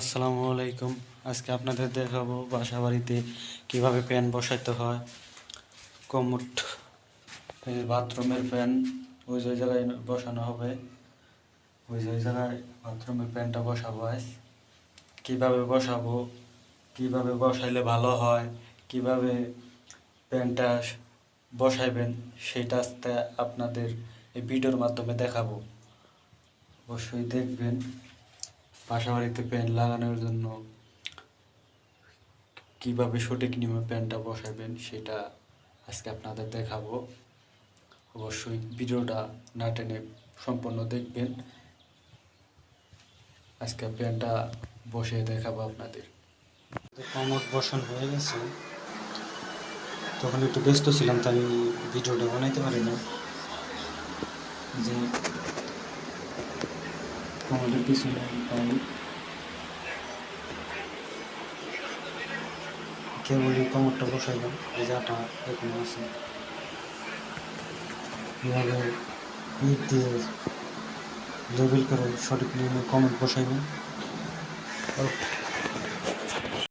আসসালামু আলাইকুম। আজকে আপনাদের দেখাবো বাসা বাড়িতে কীভাবে প্যান বসাইতে হয়। কমোট বাথরুমের প্যান, ওই যে জায়গায় বসানো হবে। ওই যে জায়গায় বাথরুমের প্যানটা বসাবো আজ। কীভাবে বসাবো, কীভাবে বসাইলে ভালো হয়, কীভাবে প্যানটা বসাইবেন, সেটা আজকে আপনাদের এই ভিডিওর মাধ্যমে দেখাবো। অবশ্যই দেখবেন। বাসা বাড়িতে প্যান লাগানোর জন্য কীভাবে সঠিক নিয়মে প্যানটা বসাবেন সেটা আজকে আপনাদের দেখাবো। অবশ্যই ভিডিওটা না টেনে সম্পূর্ণ দেখবেন। আজকে প্যানটা বসে দেখাবো আপনাদের। কমর বসান হয়ে গেছে। তখন একটু ব্যস্ত ছিলাম, তাই ভিডিওটা বানাইতে পারি না যে কমরের পিছনে পাই কেবলই কমরটা বসাইলাম এই যাটা এখনও আছে। এভাবে ইট দিয়ে লেবেল করে সঠিক নিয়মে কমেন্ট বসাইবেন ও